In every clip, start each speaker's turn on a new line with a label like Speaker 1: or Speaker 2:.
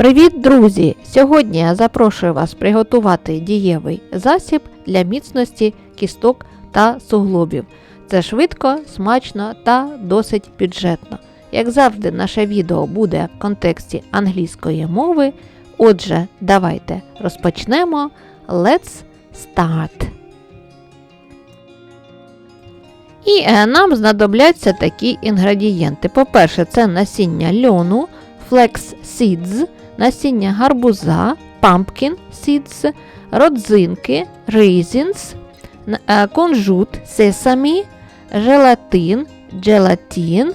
Speaker 1: Привіт, друзі! Сьогодні я запрошую вас приготувати дієвий засіб для міцності кісток та суглобів. Це швидко, смачно та досить бюджетно. Як завжди, наше відео буде в контексті англійської мови. Отже, давайте розпочнемо. Let's start! І е, нам знадобляться такі інгредієнти. По-перше, це насіння льону, flax seeds, насіння гарбуза, pumpkin seeds, родзинки, raisins, е, кунжут, сесамі, желатин, джелатін,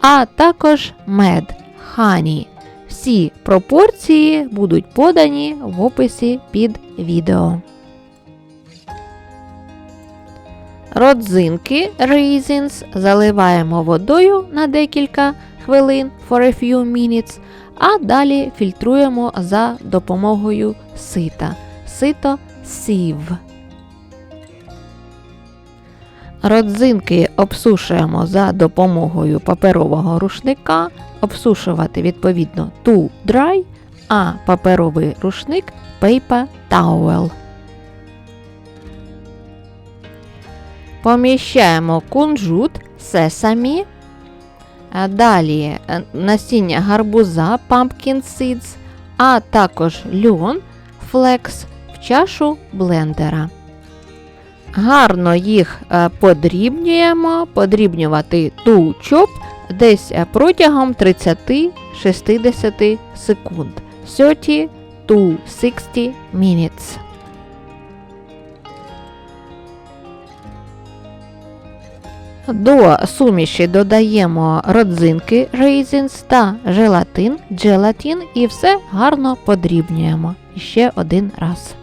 Speaker 1: а також мед, honey. Всі пропорції будуть подані в описі під відео. Родзинки raisins заливаємо водою на декілька хвилин for a few minutes, а далі фільтруємо за допомогою сита. Сито сів. Родзинки обсушуємо за допомогою паперового рушника, обсушувати відповідно to dry, а паперовий рушник paper towel. Поміщаємо кунжут, сесамі, далі е, насіння гарбуза pumpkin seeds, а також льон флекс в чашу блендера. Гарно їх е, подрібнюємо, подрібнювати ту чоп десь е, протягом 30-60 секунд. 30 to 60 minutes. До суміші додаємо родзинки raisins та желатин gelatin і все гарно подрібнюємо. Ще один раз.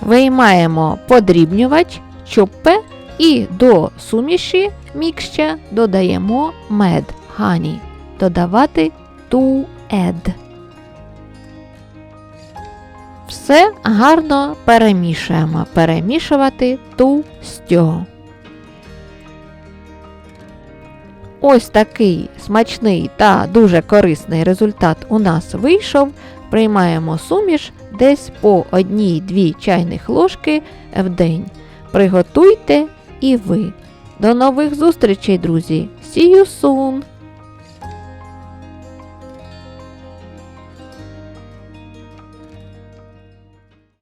Speaker 1: Виймаємо подрібнювач, чоппе і до суміші мікща додаємо мед, honey. Додавати to add. Все гарно перемішуємо. Перемішувати to stir. Ось такий смачний та дуже корисний результат у нас вийшов. Приймаємо суміш десь по 1-2 чайних ложки в день. Приготуйте і ви. До нових зустрічей, друзі! See you soon!